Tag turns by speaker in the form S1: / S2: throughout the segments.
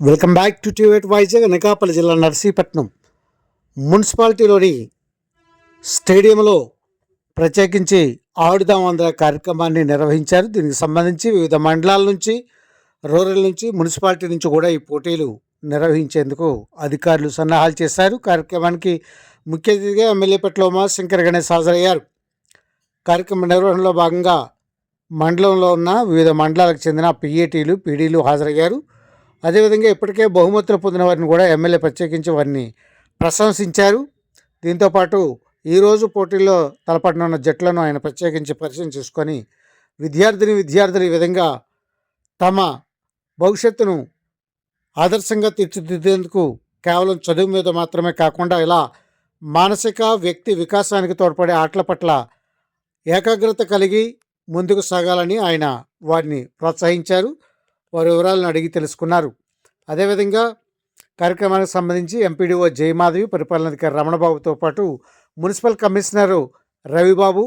S1: Welcome back to టీవేట్ వైజాగ్ అనకాపల్లి జిల్లా నర్సీపట్నం. మున్సిపాలిటీలోని స్టేడియంలో ప్రత్యేకించి ఆడుదాం ఆంధ్ర కార్యక్రమాన్ని నిర్వహించారు. దీనికి సంబంధించి వివిధ మండలాల నుంచి రూరల్ నుంచి మున్సిపాలిటీ నుంచి కూడా ఈ పోటీలు నిర్వహించేందుకు అధికారులు సన్నాహాలు చేశారు. కార్యక్రమానికి ముఖ్య అతిథిగా ఎమ్మెల్యే పెట్లోమా శంకర్ గణేష్ హాజరయ్యారు. కార్యక్రమ నిర్వహణలో భాగంగా మండలంలో ఉన్న వివిధ మండలాలకు చెందిన పిఏటీలు పీడీలు హాజరయ్యారు. అదేవిధంగా ఇప్పటికే బహుమతులు పొందిన వారిని కూడా ఎమ్మెల్యే ప్రత్యేకించి వారిని ప్రశంసించారు. దీంతోపాటు ఈరోజు పోటీల్లో తలపడనున్న జట్లను ఆయన ప్రత్యేకించి పరిచయం చేసుకొని విద్యార్థిని విద్యార్థులు ఈ విధంగా తమ భవిష్యత్తును ఆదర్శంగా తీర్చిదిద్దేందుకు కేవలం చదువు మీద మాత్రమే కాకుండా ఇలా మానసిక వ్యక్తి వికాసానికి తోడ్పడే ఆటల పట్ల ఏకాగ్రత కలిగి ముందుకు సాగాలని ఆయన వారిని ప్రోత్సహించారు. వారి వివరాలను అడిగి తెలుసుకున్నారు. అదేవిధంగా కార్యక్రమానికి సంబంధించి ఎంపీడీఓ జయమాధవి పరిపాలనాధికారి రమణబాబుతో పాటు మున్సిపల్ కమిషనరు రవిబాబు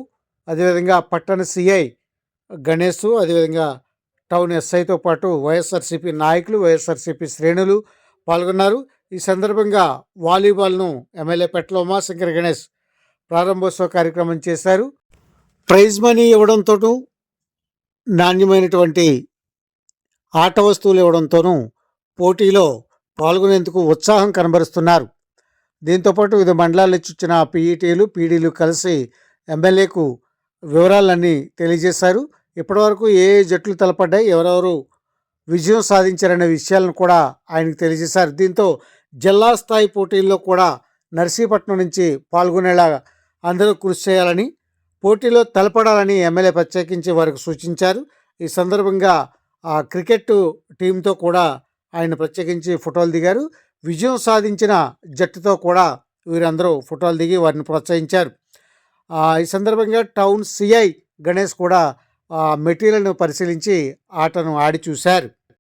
S1: అదేవిధంగా పట్టణ సిఐ గణేష్ అదేవిధంగా టౌన్ ఎస్ఐతో పాటు వైఎస్ఆర్సీపీ నాయకులు వైఎస్ఆర్సీపీ శ్రేణులు పాల్గొన్నారు. ఈ సందర్భంగా వాలీబాల్ను ఎమ్మెల్యే పెట్ల ఉమాశంకర్ గణేష్ ప్రారంభోత్సవ కార్యక్రమం చేశారు. ప్రైజ్ మనీ ఇవ్వడంతో నాణ్యమైనటువంటి ఆట వస్తువులు ఇవ్వడంతోనూ పోటీలో పాల్గొనేందుకు ఉత్సాహం కనబరుస్తున్నారు. దీంతోపాటు వివిధ మండలాల నుంచి వచ్చిన పీఈటీలు పీడీలు కలిసి ఎమ్మెల్యేకు వివరాలన్నీ తెలియజేశారు. ఇప్పటివరకు ఏ ఏ జట్లు తలపడ్డాయి ఎవరెవరు విజయం సాధించారనే విషయాలను కూడా ఆయనకు తెలియజేశారు. దీంతో జిల్లా స్థాయి పోటీల్లో కూడా నర్సీపట్నం నుంచి పాల్గొనేలా అందరూ కృషి చేయాలని పోటీలో తలపడాలని ఎమ్మెల్యే ప్రత్యేకించి వారికి సూచించారు. ఈ సందర్భంగా ఆ క్రికెట్ టీంతో కూడా ఆయన ప్రత్యేకించి ఫోటోలు దిగారు. విజయం సాధించిన జట్టుతో కూడా వీరందరూ ఫోటోలు దిగి వారిని ప్రోత్సహించారు. ఈ సందర్భంగా టౌన్ సిఐ గణేష్ కూడా మెటీరియల్ను పరిశీలించి ఆటను ఆడి చూశారు.